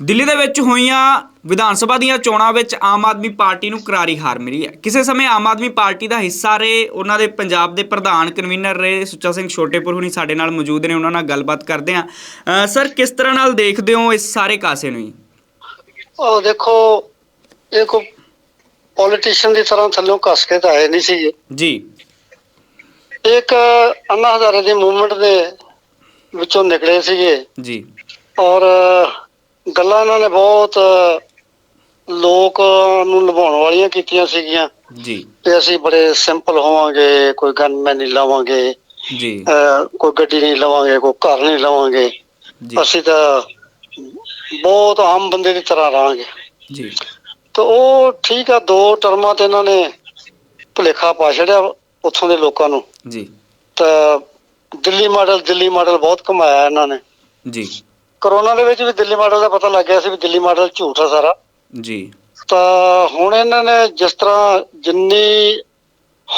ਦਿੱਲੀ ਦੇ ਵਿੱਚ ਹੋਈਆਂ ਵਿਧਾਨ ਸਭਾ ਦੀਆਂ ਚੋਣਾਂ ਵਿੱਚ ਆਮ ਆਦਮੀ ਪਾਰਟੀ ਨੂੰ ਕਰਾਰੀ ਹਾਰ ਮਿਲੀ ਹੈ। ਕਿਸੇ ਸਮੇਂ ਆਮ ਆਦਮੀ ਪਾਰਟੀ ਦਾ ਹਿੱਸਾ ਰਹੇ ਉਹਨਾਂ ਦੇ ਪੰਜਾਬ ਦੇ ਪ੍ਰਧਾਨ ਕਨਵੀਨਰ ਰਹੇ ਸੁੱਚਾ ਸਿੰਘ ਛੋਟੇਪੁਰ ਹੁਣੀ ਸਾਡੇ ਨਾਲ ਮੌਜੂਦ ਨੇ ਉਹਨਾਂ ਨਾਲ ਗੱਲਬਾਤ ਕਰਦੇ ਅ, ਸਰ ਕਿਸ ਤਰ੍ਹਾਂ ਨਾਲ ਦੇਖਦੇ ਹੋ ਇਸ ਸਾਰੇ ਕਾਸੇ ਨੂੰ ਉਹ ਦੇਖੋ ਇਹ ਕੋ ਪੋਲੀਟੀਸ਼ੀਅਨ ਦੀ ਤਰ੍ਹਾਂ ਥੱਲੋਂ ਕੱਸ ਕੇ ਤਾਂ ਆਏ ਨਹੀਂ ਸੀ ਜੀ। ਇੱਕ ਅੰਨਾ ਹਜ਼ਾਰੇ ਦੀ ਮੂਵਮੈਂਟ ਦੇ ਵਿੱਚੋਂ ਨਿਕਲੇ ਸੀਗੇ। ਜੀ। ਔਰ ਗੱਲਾਂ ਇਹਨਾਂ ਨੇ ਬਹੁਤ ਲੋਕ ਨੂੰ ਲੁਭਾਉਣ ਵਾਲੀਆਂ ਕੀਤੀਆਂ ਸੀਗੀਆਂ। ਜੀ। ਕਿ ਅਸੀਂ ਬੜੇ ਸਿੰਪਲ ਹੋਵਾਂਗੇ ਕੋਈ ਗਨਮੈਨ ਨਹੀਂ ਲਵਾਂਗੇ ਜੀ। ਕੋਈ ਗੱਡੀ ਨਹੀਂ ਲਵਾਂਗੇ ਕੋਈ ਘਰ ਨਹੀਂ ਲਵਾਂਗੇ। ਅਸੀਂ ਤਾਂ ਬਹੁਤ ਆਮ ਬੰਦੇ ਦੀ ਤਰ੍ਹਾਂ ਰਹਾਂਗੇ। ਜੀ। ਤੇ ਉਹ ਠੀਕ ਆ ਦੋ ਟਰਮਾਂ ਤੇ ਇਹਨਾਂ ਨੇ ਭੁਲੇਖਾ ਪਾ ਛੜਿਆ ਉੱਥੋਂ ਦੇ ਲੋਕਾਂ ਨੂੰ। ਜੀ। ਤਾਂ ਦਿੱਲੀ ਮਾਡਲ ਦਿੱਲੀ ਮਾਡਲ ਬਹੁਤ ਕਮਾਇਆ ਇਹਨਾਂ ਨੇ। ਜੀ। ਕਰੋਨਾ ਦੇ ਵਿੱਚ ਵੀ ਦਿੱਲੀ ਮਾਡਲ ਦਾ ਪਤਾ ਲੱਗ ਗਿਆ ਸੀ ਵੀ ਦਿੱਲੀ ਮਾਡਲ ਝੂਠ ਆ ਸਾਰਾ। ਜੀ। ਤਾਂ ਹੁਣ ਇਹਨਾਂ ਨੇ ਜਿਸ ਤਰ੍ਹਾਂ ਜਿੰਨੀ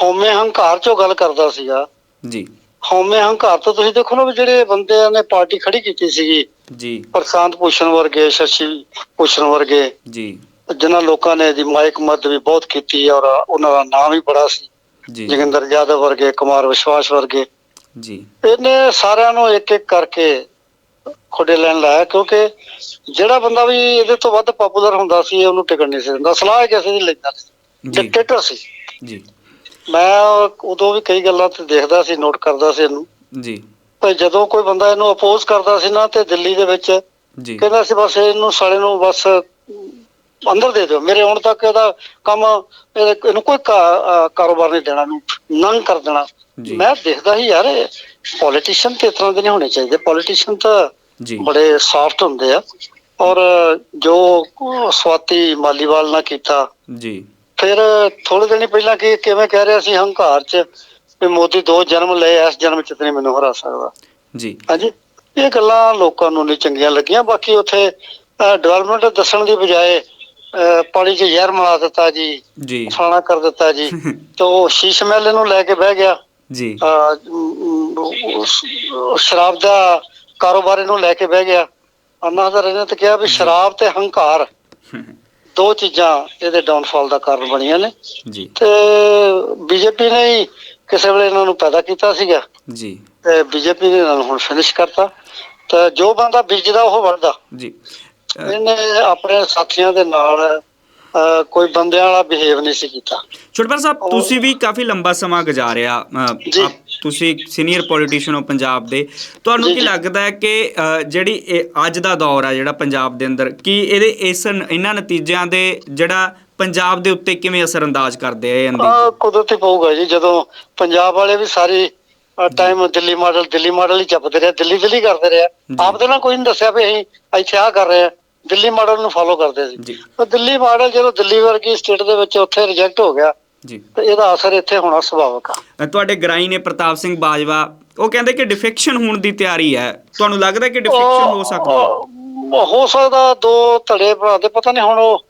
ਹਉਮੈ ਹੰਕਾਰ ਚੋਂ ਗੱਲ ਕਰਦਾ ਸੀਗਾ ਜੀ। ਹਉਮੈ ਹੰਕਾਰ ਤੋਂ ਤੁਸੀਂ ਦੇਖੋ ਨਾ ਵੀ ਜਿਹੜੇ ਬੰਦਿਆਂ ਨੇ ਪਾਰਟੀ ਖੜੀ ਕੀਤੀ ਸੀਗੀ ਜੀ। ਪ੍ਰਸ਼ਾਂਤ ਭੂਸ਼ਣ ਵਰਗੇ ਸ਼ਸ਼ੀ ਭੂਸ਼ਣ ਵਰਗੇ ਜੀ। ਜਿਨ੍ਹਾਂ ਲੋਕਾਂ ਨੇ ਦੀ ਮਾਈਕ ਮਦਦ ਵੀ ਬਹੁਤ ਕੀਤੀ ਔਰ ਉਹਨਾਂ ਦਾ ਨਾਮ ਵੀ ਬੜਾ ਸੀ। ਜੀ। ਜੋਗਿੰਦਰ ਯਾਦਵ ਵਰਗੇ ਕੁਮਾਰ ਵਿਸ਼ਵਾਸ ਵਰਗੇ। ਜੀ। ਇਹਨੇ ਸਾਰਿਆਂ ਨੂੰ ਇੱਕ ਇੱਕ ਕਰਕੇ ਖੋਡੇ ਲੈਣ ਲਾਇਆ ਕਿਉਂਕਿ ਜਿਹੜਾ ਬੰਦਾ ਵੀ ਇਹਦੇ ਤੋਂ ਵੱਧ ਪਪੂਲਰ ਹੁੰਦਾ ਸੀ ਉਹਨੂੰ ਟਿਕਣ ਨਹੀਂ ਸੀ ਦਿੰਦਾ। ਸਲਾਹ ਕਿਸੇ ਦੀ ਲੈਂਦਾ ਸੀ। ਜੀ। ਡਿਕਟੇਟਰ ਸੀ। ਜੀ। ਮੈਂ ਉਦੋਂ ਵੀ ਕਈ ਗੱਲਾਂ ਤੇ ਦੇਖਦਾ ਸੀ ਨੋਟ ਕਰਦਾ ਸੀ ਇਹਨੂੰ। ਜੀ। ਪਰ ਜਦੋਂ ਕੋਈ ਬੰਦਾ ਇਹਨੂੰ ਅਪੋਜ਼ ਕਰਦਾ ਸੀ ਨਾ ਤੇ ਦਿੱਲੀ ਦੇ ਵਿੱਚ ਜੀ। ਕਹਿੰਦਾ ਸੀ ਬਸ ਇਹਨੂੰ ਸਾਲੇ ਨੂੰ ਬਸ ਅੰਦਰ ਦੇ ਦਿਓ। ਮੇਰੇ ਆਉਣ ਤੱਕ ਇਹਦਾ ਕੰਮ ਇਹਨੂੰ ਕੋਈ ਕਾਰੋਬਾਰ ਨਹੀਂ ਦੇਣਾ ਨੂੰ ਨੰਗ ਕਰ ਦੇਣਾ। ਮੈਂ ਦੇਖਦਾ ਹੀ ਯਾਰ ਪੋਲੀਟੀਸ਼ੀਅਨ ਤੇ ਤਰ੍ਹਾਂ ਦੇ ਨਹੀਂ ਹੋਣੇ ਚਾਹੀਦੇ। ਪੋਲੀਟੀਸ਼ੀਅਨ ਤਾਂ ਬੜੇ ਸੌਫਟ ਹੁੰਦੇ ਆ। ਔਰ ਜੋ ਸਵਾਤੀ ਮਾਲੀਵਾਲ ਨਾਲ ਕੀਤਾ ਜੀ। ਫਿਰ ਥੋੜੇ ਦਿਨ ਪਹਿਲਾਂ ਕੀ ਕਿਵੇਂ ਕਹਿ ਰਿਹਾ ਸੀ ਹੰਕਾਰ ਚ ਵੀ ਮੋਦੀ ਦੋ ਜਨਮ ਲਏ ਇਸ ਜਨਮ ਚ ਤੇ ਮੈਨੂੰ ਹਰਾ ਸਕਦਾ। ਜੀ। ਹਾਂਜੀ। ਇਹ ਗੱਲਾਂ ਲੋਕਾਂ ਨੂੰ ਨਹੀਂ ਚੰਗੀਆਂ ਲੱਗੀਆਂ ਬਾਕੀ ਉੱਥੇ ਡਿਵੈਲਪਮੈਂਟ ਦੱਸਣ ਦੀ ਬਜਾਏ ਪਾਣੀ 'ਚ ਜ਼ਹਿਰ ਮਿਲਾ ਦਿੱਤਾ ਜੀ ਜੀ। ਫਲਾਣਾ ਕਰ ਦਿੱਤਾ ਜੀ ਤੇ ਉਹ ਸ਼ੀਸ਼ ਮਹਿਲ ਨੂੰ ਲੈ ਕੇ ਬਹਿ ਗਿਆ। ਜੀ। ਸ਼ਰਾਬ ਦਾ ਕਾਰੋਬਾਰ ਇਹਨੂੰ ਲੈ ਕੇ ਬਹਿ ਗਿਆ। ਅੰਨਾ ਹਜ਼ਾਰੇ ਨੇ ਤਾਂ ਕਿਹਾ ਵੀ ਸ਼ਰਾਬ ਤੇ ਹੰਕਾਰ ਦੋ ਚੀਜ਼ਾਂ ਇਹਦੇ ਡਾਊਨਫਾਲ ਦਾ ਕਾਰਨ ਬਣੀਆਂ ਨੇ। ਜੀ। ਤੇ ਬੀਜੇਪੀ ਨੇ ਹੀ ਕਿਸੇ ਵੇਲੇ ਇਹਨਾਂ ਨੂੰ ਪੈਦਾ ਕੀਤਾ ਸੀਗਾ। ਜੀ। ਤੇ ਬੀਜੇਪੀ ਨੇ ਇਹਨਾਂ ਨੂੰ ਹੁਣ ਫਿਨਿਸ਼ ਕਰਤਾ। ਤੇ ਜੋ ਬੰਦਾ ਬੀਜਦਾ ਉਹ ਵੱਢਦਾ ਜੀ। ਇਹਨੇ ਆਪਣੇ ਸਾਥੀਆਂ ਦੇ ਨਾਲ ਅਹ, ਕੋਈ ਬੰਦਿਆਂ ਵਾਲਾ ਬਿਹੇਵ ਨਹੀਂ ਸੀ ਕੀਤਾ ਛੋਟਪਾਲ ਸਾਹਿਬ ਤੁਸੀਂ ਵੀ ਕਾਫੀ ਲੰਬਾ ਸਮਾਂ ਗੁਜ਼ਾਰਿਆ ਅ, ਜੀ। ਆਪ- ਤੁਸੀਂ ਸੀਨੀਅਰ ਪੋਲੀਟੀਸ਼ੀਅਨ ਹੋ ਪੰਜਾਬ ਦੇ ਤੁਹਾਨੂੰ ਜੀ, ਕੀ ਜੀ। ਲੱਗਦਾ ਹੈ ਕਿ ਅ, ਜਿਹੜੀ ਇਹ ਅੱਜ ਦਾ ਦੌਰ ਆ ਜਿਹੜਾ ਪੰਜਾਬ ਦੇ ਅੰਦਰ ਕੀ ਇਹਦੇ ਇਸ ਇਹਨਾਂ ਨਤੀਜਿਆਂ ਦੇ ਜਿਹੜਾ ਪੰਜਾਬ ਦੇ ਉੱਤੇ ਕਿਵੇਂ ਅਸਰ ਅੰਦਾਜ਼ ਕਰਦੇ ਆ ਇਹ ਅੰਦੀ ਆ ਕੁਦਰਤੀ ਪਊਗਾ ਜੀ ਜਦੋਂ ਪੰਜਾਬ ਵਾਲੇ ਵੀ ਸਾਰੀ time Delhi model Delhi model ਹੀ ਜਪਦੇ ਰਹੇ ਦਿੱਲੀ ਦਿੱਲੀ ਕਰਦੇ ਰਹੇ ਜੀ। ਆਪ ਦੇ ਨਾਲ ਕੋਈ ਨਹੀਂ ਦੱਸਿਆ ਵੀ ਅਸੀਂ ਇੱਥੇ ਆ ਕਰ ਰਹੇ ਆ ਦਿੱਲੀ ਮਾਡਲ ਨੂੰ ਫਾਲੋ ਕਰਦੇ ਸੀ। ਪਰ ਦਿੱਲੀ ਮਾਡਲ ਜਦੋਂ ਦਿੱਲੀ ਵਰਗੀ ਸਟੇਟ ਦੇ ਵਿੱਚ ਉੱਥੇ ਰਿਜੈਕਟ ਹੋ ਗਿਆ ਜੀ। ਤੇ ਇਹਦਾ ਅਸਰ ਇੱਥੇ ਹੋਣਾ ਸੁਭਾਵਿਕ ਆ। ਤੁਹਾਡੇ ਗ੍ਰਾਈ ਨੇ ਪ੍ਰਤਾਪ ਸਿੰਘ ਬਾਜਵਾ ਉਹ ਕਹਿੰਦੇ ਕਿ ਡਿਫੈਕਸ਼ਨ ਹੋਣ ਦੀ ਤਿਆਰੀ ਹੈ। ਤੁਹਾਨੂੰ ਲੱਗਦਾ ਕਿ ਡਿਫੈਕਸ਼ਨ ਹੋ ਸਕਦਾ? ਹੈ? ਸਕਦਾ ਦੋ ਧੜੇ ਭਰਾ ਦੇ ਪਤਾ ਨਹੀਂ ਹੁਣ ਉਹ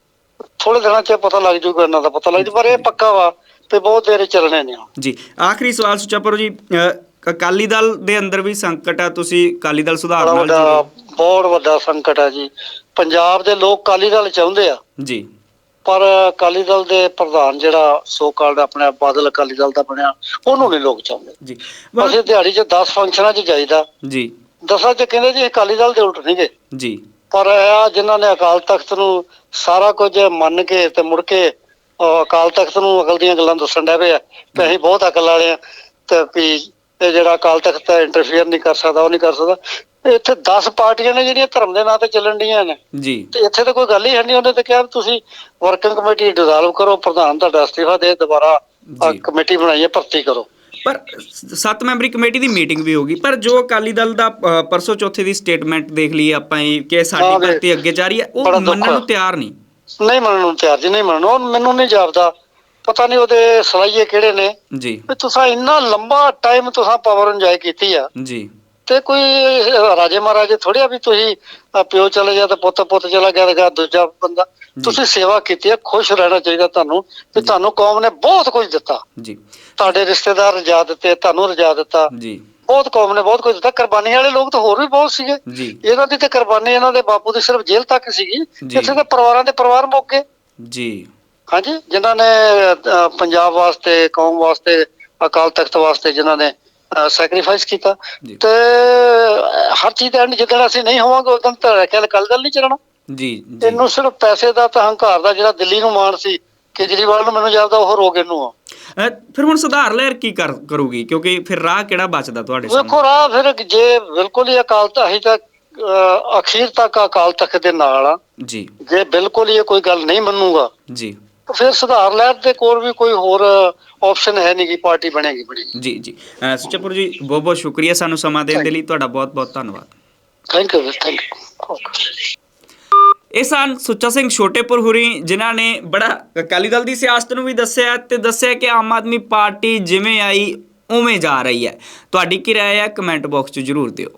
ਥੋੜੇ ਦਿਨਾਂ ਚ ਪਤਾ ਲੱਗ ਜੂਗਾ ਇਹਨਾਂ ਦਾ ਪਤਾ ਲੱਗ ਜੂ ਪਰ ਇਹ ਪੱਕਾ ਵਾ ਤੇ ਬਹੁਤ ਦੇਰ ਚੱਲਣੇ ਨੇ ਜੀ ਆਖਰੀ ਸਵਾਲ ਸੁਚਾਪੁਰ ਜੀ ਅਕਾਲੀ ਦਲ ਦੇ ਅੰਦਰ ਵੀ ਸੰਕਟ ਆ ਤੁਸੀਂ ਅਕਾਲੀ ਦਲ ਸੁਧਾਰ ਬੜਾ ਨਾਲ ਵੱਡਾ ਜੁੜੇ ਬਹੁਤ ਵੱਡਾ ਸੰਕਟ ਆ ਜੀ। ਪੰਜਾਬ ਦੇ ਲੋਕ ਕਾਲੀ ਦਲ ਚਾਹੁੰਦੇ ਆ। ਜੀ। ਪਰ ਅਕਾਲੀ ਦਲ ਦੇ ਪ੍ਰਧਾਨ ਜਿਹੜਾ ਸੋ ਕਾਲਡ ਆਪਣੇ ਆਪ ਬਾਦਲ ਅਕਾਲੀ ਦਲ ਦਾ ਬਣਿਆ ਉਹਨੂੰ ਨਹੀਂ ਲੋਕ ਚਾਹੁੰਦੇ। ਜੀ। ਅਸੀਂ ਦਿਹਾੜੀ 'ਚ 10 ਫੰਕਸ਼ਨਾਂ 'ਚ ਜਾਈਦਾ। ਜੀ। ਦਸਾਂ 'ਚ ਕਹਿੰਦੇ ਜੀ ਅਕਾਲੀ ਦਲ ਦੇ ਉਲਟ ਨਹੀਂਗੇ ਜੀ। ਪਰ ਆ ਜਿਨ੍ਹਾਂ ਨੇ ਅਕਾਲ ਤਖਤ ਨੂੰ ਸਾਰਾ ਕੁਝ ਮੰਨ ਕੇ ਤੇ ਮੁੜ ਕੇ ਅਹ, ਅਕਾਲ ਤਖਤ ਨੂੰ ਅਕਲ ਦੀਆਂ ਗੱਲਾਂ ਦੱਸਣ ਡੈ ਪਏ ਆ ਕਿ ਅਸੀਂ ਬਹੁਤ ਅਕਲ ਵਾਲੇ ਆ ਤੇ ਵੀ ਇਹ ਜਿਹੜਾ ਅਕਾਲ ਤਖਤ ਹੈ ਇੰਟਰਫੇਅਰ ਨਹੀਂ ਕਰ ਸਕਦਾ ਉਹ ਨਹੀਂ ਕਰ ਸਕਦਾ ਇੱਥੇ 10 ਪਾਰਟੀਆਂ ਨੇ ਜਿਹੜੀਆਂ ਧਰਮ ਦੇ ਨਾਂ ਤੇ ਚੱਲਣ ਡੀਆਂ ਨੇ ਜੀ ਤੇ ਇੱਥੇ ਤਾਂ ਕੋਈ ਗੱਲ ਹੀ ਨਹੀਂ ਉਹਨੇ ਤਾਂ ਕਿਹਾ ਤੁਸੀਂ ਵਰਕਿੰਗ ਕਮੇਟੀ ਡਿਜ਼ਾਲਵ ਕਰੋ ਪ੍ਰਧਾਨ ਤੁਹਾਡਾ ਅਸਤੀਫਾ ਦੇ ਦੁਬਾਰਾ। ਕਮੇਟੀ ਬਣਾਈਏ ਭਰਤੀ ਕਰੋ ਪਰ ਸੱਤ ਮੈਂਬਰੀ ਕਮੇਟੀ ਦੀ ਮੀਟਿੰਗ ਵੀ ਹੋਗੀ ਪਰ ਜੋ ਅਕਾਲੀ ਦਲ ਦਾ ਪਰਸੋਂ ਚੌਥੇ ਦੀ ਸਟੇਟਮੈਂਟ ਦੇਖ ਲਈ ਆਪਾਂ ਇਹ ਕਿ ਸਾਡੀ। ਭਰਤੀ ਅੱਗੇ ਜਾ ਰਹੀ ਹੈ ਉਹ ਮੰਨਣ। ਨੂੰ ਤਿਆਰ ਨਹੀਂ ਨਹੀਂ ਮੰਨਣ ਨੂੰ ਤਿਆਰ ਜੀ ਨਹੀਂ ਮੰਨਣ ਉਹ ਮੈਨੂੰ ਨਹੀਂ ਜਾਪਦਾ ਪਤਾ ਨਹੀਂ ਉਹਦੇ ਸਲਾਈਏ ਕਿਹੜੇ ਨੇ। ਜੀ। ਵੀ ਤੁਸੀਂ ਇੰਨਾ ਲੰਬਾ ਟਾਈਮ ਤੁਸੀਂ ਪਾਵਰ ਇੰਜੋਏ ਕੀਤੀ ਆ। ਜੀ। ਤੇ ਕੋਈ ਰਾਜੇ ਮਹਾਰਾਜੇ ਥੋੜਿਆ ਵੀ ਤੁਸੀਂ ਪਿਓ ਚਲੇ ਗਿਆ ਤੇ ਪੁੱਤ ਪੁੱਤ ਚਲਾ ਗਿਆ ਤੇ ਦੂਜਾ ਬੰਦਾ। ਤੁਸੀਂ ਸੇਵਾ ਕੀਤੀ ਹੈ ਖੁਸ਼ ਰਹਿਣਾ ਚਾਹੀਦਾ ਤੁਹਾਨੂੰ ਵੀ ਤੁਹਾਨੂੰ ਕੌਮ ਨੇ ਬਹੁਤ ਕੁਝ ਦਿੱਤਾ। ਜੀ। ਤੁਹਾਡੇ ਰਿਸ਼ਤੇਦਾਰ ਰਜਾ ਦਿੱਤੇ ਤੁਹਾਨੂੰ ਰਜਾ ਦਿੱਤਾ। ਜੀ। ਬਹੁਤ ਕੌਮ ਨੇ ਬਹੁਤ ਕੁਝ ਦਿੱਤਾ। ਕੁਰਬਾਨੀ ਵਾਲੇ ਲੋਕ ਤਾਂ ਹੋਰ ਵੀ ਬਹੁਤ ਸੀਗੇ। ਜੀ। ਇਹਨਾਂ ਦੀ ਤੇ ਕੁਰਬਾਨੀ ਇਹਨਾਂ ਦੇ ਬਾਪੂ ਦੀ ਸਿਰਫ ਜੇਲ੍ਹ ਤੱਕ ਸੀਗੀ। ਇੱਥੇ ਦੇ ਪਰਿਵਾਰਾਂ ਦੇ ਪਰਿਵਾਰ ਮੁੱਕ। ਗਏ ਜੀ। ਹਾਂਜੀ ਜਿਨ੍ਹਾਂ ਨੇ ਅਹ, ਪੰਜਾਬ ਵਾਸਤੇ ਕੌਮ ਵਾਸਤੇ ਅਕਾਲ ਤਖਤ ਵਾਸਤੇ ਜਿਨ੍ਹਾਂ ਨੇ ਸੈਕਰੀਫਾਈਸ ਕੀਤਾ ਜੀ। ਤੇ ਅਹ, ਹਰ ਚੀਜ਼ ਦਾ ਐਂਡ ਜਿੱਦਣ ਅਸੀਂ ਨਹੀਂ ਹੋਵਾਂਗੇ ਉਦੋਂ ਤਾਂ ਖਿਆਲ ਕੱਲ ਗੱਲ ਨਹੀਂ ਚੱਲਣਾ। ਜੀ ਜੀ। ਇਹਨੂੰ ਸਿਰਫ ਪੈਸੇ ਦਾ ਤਾਂ ਹੰਕਾਰ ਦਾ ਜਿਹੜਾ ਦਿੱਲੀ ਨੂੰ ਮਾਣ ਸੀ ਕੇਜਰੀਵਾਲ ਨੂੰ ਮੈਨੂੰ ਜਾਪਦਾ ਉਹ ਰੋਗ ਇਹਨੂੰ ਆ। ਫਿਰ ਹੁਣ ਸੁਧਾਰ ਲਹਿਰ ਕੀ ਕਰ ਕਰੂਗੀ? ਕਿਉਂਕਿ ਫਿਰ ਰਾਹ ਕਿਹੜਾ ਬਚਦਾ ਤੁਹਾਡੇ ਸਾਹਮਣੇ? ਵੇਖੋ ਰਾਹ ਫਿਰ ਜੇ ਬਿਲਕੁਲ ਹੀ ਅਕਾਲ ਤਖਤ ਅਸੀਂ ਤਾਂ ਅਹ, ਅਖੀਰ ਤੱਕ ਅਕਾਲ ਤਖਤ ਦੇ ਨਾਲ ਆ। ਜੀ। ਜੇ ਬਿਲਕੁਲ ਹੀ ਇਹ ਕੋਈ ਗੱਲ ਨਹੀਂ ਮੰਨੂਗਾ ਜੀ। ਫਿਰ ਸੁਧਾਰ ਲਹਿਰ ਦੇ ਕੋਲ ਵੀ ਕੋਈ ਹੋਰ ਆਪਸ਼ਨ ਹੈ ਨਹੀਂ ਕਿ ਪਾਰਟੀ ਬਣੇਗੀ ਬਣੇਗੀ ਜੀ ਜੀ। ਅ, ਸੁੱਚਾਪੁਰ ਜੀ ਬਹੁਤ ਬਹੁਤ ਸ਼ੁਕਰੀਆ ਸਾਨੂੰ ਸਮਾਂ ਦੇਣ ਦੇ ਲਈ। ਤੁਹਾਡਾ ਬਹੁਤ ਬਹੁਤ ਧੰਨਵਾਦ। ਥੈਂਕ ਯੂ ਥੈਂਕ ਯੂ ਇਹ ਸਨ ਸੁੱਚਾ ਸਿੰਘ ਛੋਟੇਪੁਰ ਹੁਰੀ ਜਿਨ੍ਹਾਂ ਨੇ ਬੜਾ ਅਕਾਲੀ ਦਲ ਦੀ ਸਿਆਸਤ ਨੂੰ ਵੀ ਦੱਸਿਆ ਤੇ ਦੱਸਿਆ ਕਿ ਆਮ ਆਦਮੀ ਪਾਰਟੀ ਜਿਵੇਂ ਆਈ ਉਵੇਂ ਜਾ ਰਹੀ ਹੈ। ਤੁਹਾਡੀ ਕੀ ਰਾਏ ਹੈ? ਕਮੈਂਟ ਬਾਕਸ 'ਚ ਜਰੂਰ ਦਿਓ।